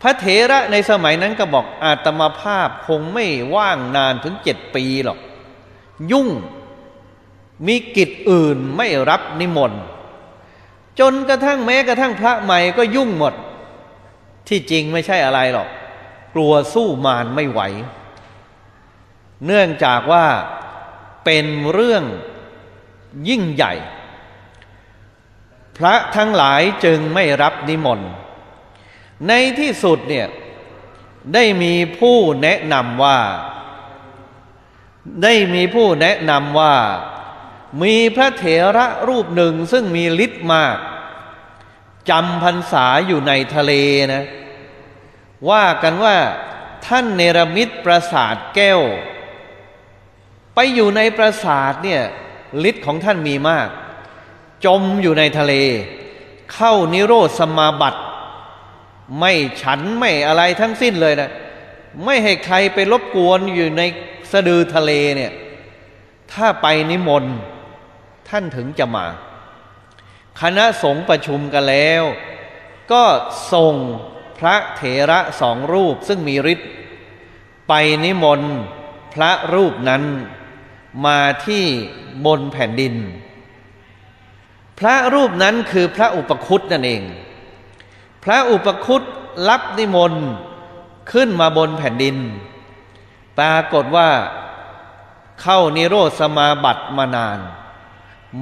พระเถระในสมัยนั้นก็บอกอาตมาภาพคงไม่ว่างนานถึงเจ็ดปีหรอก ยุ่งมีกิจอื่นไม่รับนิมนต์ จนกระทั่งแม้กระทั่งพระใหม่ก็ยุ่งหมด ที่จริงไม่ใช่อะไรหรอก กลัวสู้มารไม่ไหว เนื่องจากว่าเป็นเรื่องยิ่งใหญ่ พระทั้งหลายจึงไม่รับนิมนต์ ในที่สุดเนี่ยได้มีผู้แนะนำว่า ได้มีผู้แนะนำว่า มีพระเถระรูปหนึ่งซึ่งมีฤทธิ์มากจำพรรษาอยู่ในทะเลนะ ว่ากันว่าท่านเนรมิตปราสาทแก้ว ไปอยู่ในปราสาทเนี่ยฤทธิ์ของท่านมีมาก จมอยู่ในทะเล เข้านิโรธสมาบัติ ไม่ฉันไม่อะไรทั้งสิ้นเลยนะ ไม่ให้ใครไปรบกวนอยู่ในสะดือทะเลเนี่ย ถ้าไปนิมนต์ท่านถึงจะมา คณะสงฆ์ประชุมกันแล้ว ก็ส่งพระเถระสองรูปซึ่งมีฤทธิ์ไปนิมนต์พระรูปนั้นมาที่บนแผ่นดิน พระรูปนั้นคือพระอุปคุตนั่นเอง พระอุปคุตรับนิมนต์ขึ้นมาบนแผ่นดิน ปรากฏว่าเข้านิโรธสมาบัติมานาน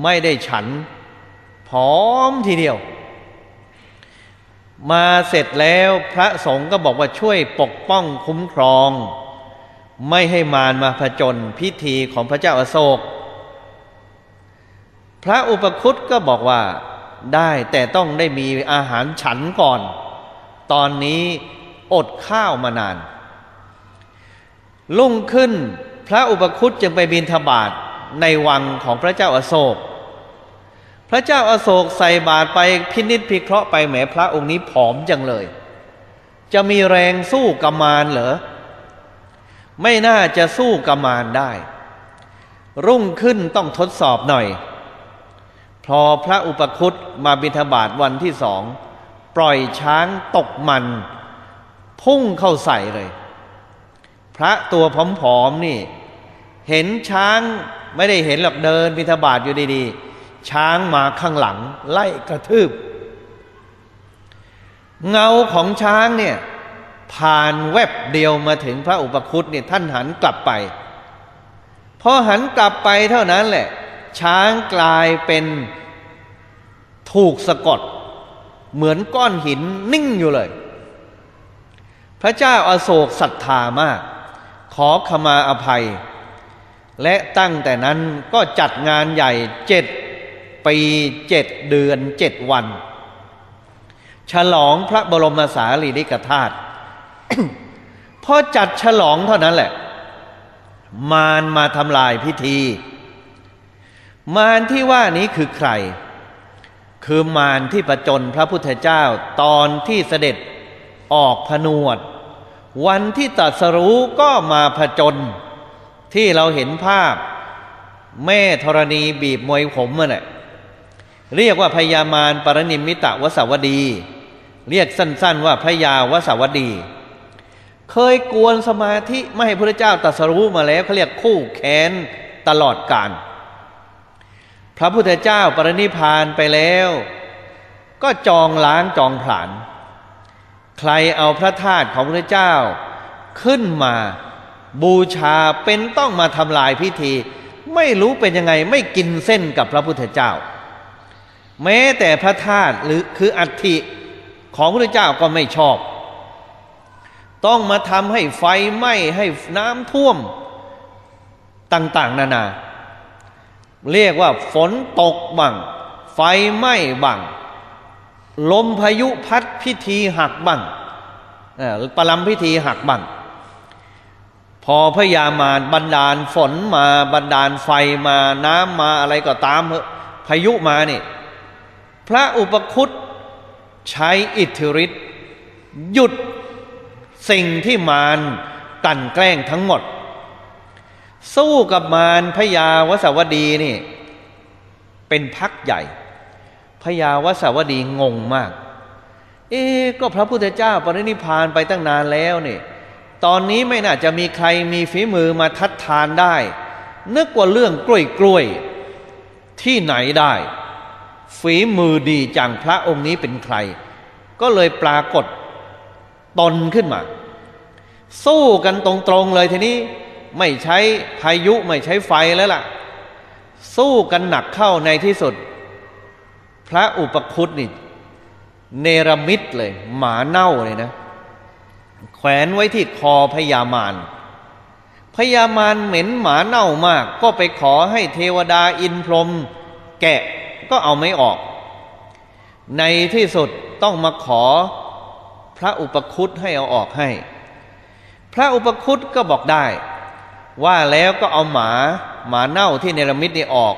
ไม่ได้ฉันผอมทีเดียว มาเสร็จแล้วพระสงฆ์ก็บอกว่าช่วยปกป้องคุ้มครอง ไม่ให้มารมาผจญพิธีของพระเจ้าอาโศก พระอุปคุตก็บอกว่า ได้แต่ต้องได้มีอาหารฉันก่อน ตอนนี้อดข้าวมานาน ลุ่งขึ้นพระอุปคุตจึงไปบินทบาทในวังของพระเจ้าอาโศก พระเจ้าอาโศกใส่บาตรไปพินิษพิเคราะห์ไปแหมพระองค์นี้ผอมจังเลย จะมีแรงสู้กำมารเหรอ ไม่น่าจะสู้กำมารได้ รุ่งขึ้นต้องทดสอบหน่อย พอพระอุปคุตมาบิณฑบาตวันที่สองปล่อยช้างตกมัน พุ่งเข้าใส่เลย พระตัวผอมๆนี่ เห็นช้างไม่ได้เห็นหรอกเดินบิณฑบาตอยู่ดีๆ ช้างมาข้างหลัง ไล่กระทืบ เงาของช้างเนี่ยผ่านแวบเดียวมาถึงพระอุปคุตเนี่ยท่านหันกลับไปพอหันกลับไปเท่านั้นแหละ ช้างกลายเป็น ถูกสะกด เหมือนก้อนหินนิ่งอยู่เลย พระเจ้าอาโศกศรัทธามาก ขอขมาอภัย และตั้งแต่นั้นก็จัดงานใหญ่เจ็ดปีเจ็ดเดือนเจ็ดวัน ฉลองพระบรมสารีริกธาตุพอจัดฉลองเท่านั้นแหละ มารมาทำลายพิธี มารที่ว่านี้คือใคร คือมารที่ประจนพระพุทธเจ้าตอนที่เสด็จออกผนวด วันที่ตรัสรู้ก็มาผจญที่เราเห็นภาพ แม่ธรณีบีบมวยผมมันแหละเรียกว่าพญามารปรนิมิตะวสวดี เรียกสั้น ๆ ว่าพระยาวสวดี เคยกวนสมาธิไม่ให้พระเจ้าตรัสรู้มาแล้วเขาเรียกคู่แค้นตลอดกาล พระพุทธเจ้าปรินิพานไปแล้ว ก็จองล้างจองผลาญใครเอาพระธาตุของพระเจ้า ขึ้นมาบูชาเป็นต้องมาทำลายพิธี ไม่รู้เป็นยังไงไม่กินเส้นกับพระพุทธเจ้า แม้แต่พระธาตุหรือคืออัฐิของพระเจ้าก็ไม่ชอบ ต้องมาทำให้ไฟไหม้ให้น้ำท่วมต่าง ๆ นานา เรียกว่าฝนตกบังไฟไหม้บังลมพายุพัดพิธีหักบังประลำพิธีหักบังพอพยามารบันดาลฝนมาบันดาลไฟมาน้ำมาอะไรก็ตามพายุมานี่พระอุปคุตใช้อิทธิฤทธิ์หยุดสิ่งที่มารกันแกล้งทั้งหมด สู้กับมารพญาวสวดีนี่ เป็นพักใหญ่พญาวสวดีงงมาก เอ๊ก็พระพุทธเจ้าปรินิพานไปตั้งนานแล้วนี่ตอนนี้ไม่น่าจะมีใครมีฝีมือมาทัดทานได้ นึกว่าเรื่องกล้วยกล้วยที่ไหนได้ ฝีมือดีจังพระองค์นี้เป็นใคร ก็เลยปรากฏตนขึ้นมา สู้กันตรงๆเลยทีนี้ ไม่ใช้พายุไม่ใช้ไฟแล้วล่ะ สู้กันหนักเข้าในที่สุด พระอุปคุตนี่เนรมิตเลย หมาเน่าเลยนะ แขวนไว้ที่คอพญามารพญามารเหม็นหมาเน่ามาก ก็ไปขอให้เทวดาอินพรหมแกะก็เอาไม่ออก ในที่สุดต้องมาขอพระอุปคุตให้เอาออกให้ พระอุปคุตก็บอกได้ ว่าแล้วก็เอาหมาหมาเน่าที่เนรมิตนี่ออก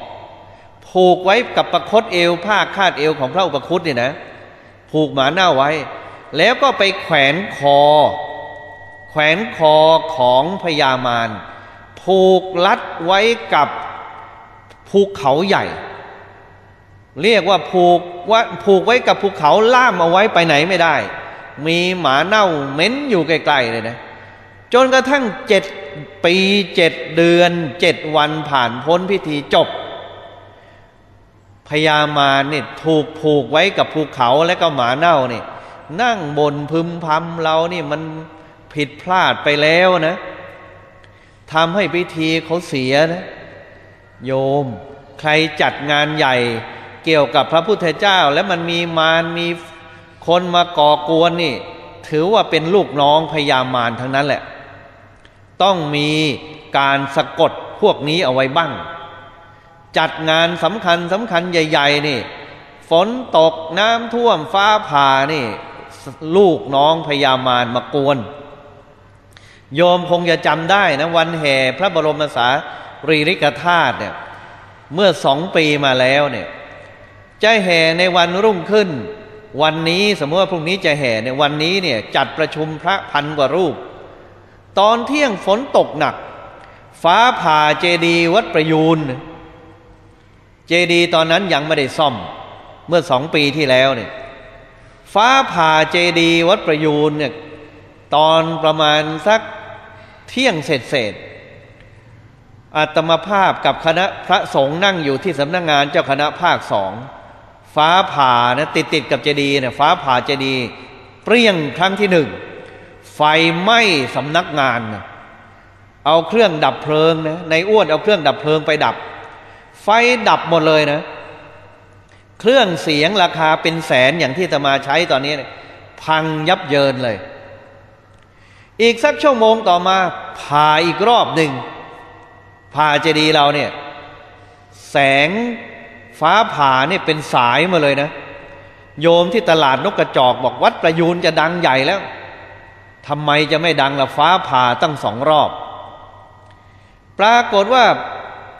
ผูกไว้กับประคตเอวผ้าคาดเอวของพระอุปคุตนี่นะ ผูกหมาเน่าไว้ แล้วก็ไปแขวนคอ แขวนคอของพญามารผูกลัดไว้กับภูเขาใหญ่ เรียกว่าผูกว่าผูกไว้กับภูเขาล่ามเอาไว้ไปไหนไม่ได้ มีหมาเน่าเหม็นอยู่ไกลๆเลยนะ จนกระทั่งเจ็ด ปีเจ็ดเดือนเจ็ดวันผ่านพ้นพิธีจบพญามาเนี่ยถูกผูกไว้กับภูเขาและก็หมาเน่าเนี่ยนั่งบนพึมพำเรานี่มันผิดพลาดไปแล้วนะทำให้พิธีเขาเสียนะโยม ใครจัดงานใหญ่เกี่ยวกับพระพุทธเจ้า แล้วมันมีมารมีคนมาก่อกวนนี่ ถือว่าเป็นลูกน้องพญามารทั้งนั้นแหละ ต้องมีการสะกดพวกนี้เอาไว้บ้าง จัดงานสำคัญสำคัญใหญ่ ๆ นี่ ฝนตกน้ำท่วมฟ้าผ่านี่ ลูกน้องพญามารมากวน โยมคงจะจำได้นะ วันแห่พระบรมสารีริกธาตุเนี่ยเมื่อสองปีมาแล้วเนี่ยจะแห่ในวันรุ่งขึ้น วันนี้สมมติว่าพรุ่งนี้จะแห่ในวันนี้เนี่ยจัดประชุมพระพันกว่ารูป ตอนเที่ยงฝนตกหนัก ฟ้าผ่าเจดีวัดประยูนเจดีตอนนั้นยังไม่ได้ซ่อมเมื่อสองปีที่แล้วเนี่ยฟ้าผ่าเจดีวัดประยูนเนี่ยตอนประมาณสักเที่ยงเสร็จเสร็จอาตมาภาพกับคณะพระสงฆ์นั่งอยู่ที่สำนักงงานเจ้าคณะภาคสองฟ้าผ่านะติดติดกับเจดีเนี่ยฟ้าผ่าเจดีเปรี้ยงครั้งที่หนึ่ง ไฟไหม้สำนักงานนะเอาเครื่องดับเพลิงนะในอ้วนเอาเครื่องดับเพลิงไปดับ ไฟดับหมดเลยนะ เครื่องเสียงราคาเป็นแสนอย่างที่ตมาใช้ตอนนี้พังยับเยินเลย อีกสักชั่วโมงต่อมาผ่าอีกรอบหนึ่งผ่าเจดีเราเนี่ย แสงฟ้าผ่าเนี่ยเป็นสายมาเลยนะ โยมที่ตลาดนกกระจอกบอกวัดประยูนจะดังใหญ่แล้ว ทำไมจะไม่ดังละฟ้าผ่าตั้งสองรอบ ปรากฏว่า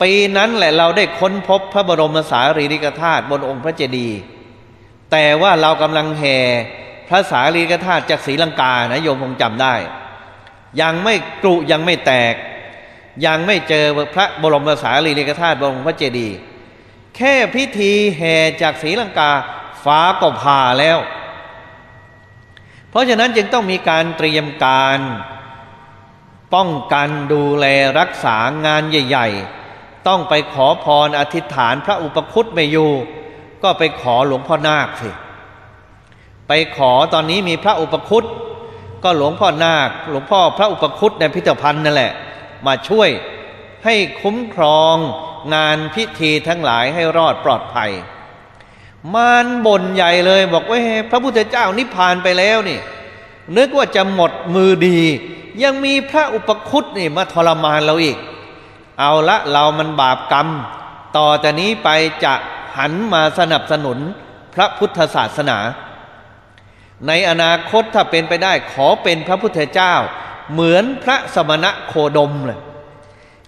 ปีนั้นแหละเราได้ค้นพบพระบรมสารีริกธาตุบนองค์พระเจดีย์แต่ว่าเรากำลังแห่พระสารีริกธาตุจากศรีลังกานะโยมคงจำได้ ยังไม่กรุยังไม่แตก ยังไม่เจอพระบรมสารีริกธาตุบนองค์พระเจดีย์แค่พิธีแห่จากศรีลังกาฟ้าก็ผ่าแล้ว เพราะฉะนั้นจึงต้องมีการเตรียมการ ป้องกันดูแลรักษางานใหญ่ ๆ ต้องไปขอพรอธิษฐานพระอุปคุตไม่อยู่ก็ไปขอหลวงพ่อนาคสิไปขอตอนนี้มีพระอุปคุตก็หลวงพ่อนาค หลวงพ่อพระอุปคุตในพิพิธภัณฑ์นั่นแหละ มาช่วยให้คุ้มครองงานพิธีทั้งหลายให้รอดปลอดภัย มารบ่นใหญ่เลย บอกว่าพระพุทธเจ้านิพพานไปแล้วนี่ นึกว่าจะหมดมือดี ยังมีพระอุปคุตนี่มาทรมานเราอีก เอาละเรามันบาปกรรม ต่อจากนี้ไปจะหันมาสนับสนุนพระพุทธศาสนา ในอนาคตถ้าเป็นไปได้ขอเป็นพระพุทธเจ้า เหมือนพระสมณะโคดมเลย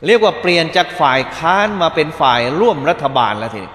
เรียกว่าเปลี่ยนจากฝ่ายค้านมาเป็นฝ่ายร่วมรัฐบาลแล้วทีนี้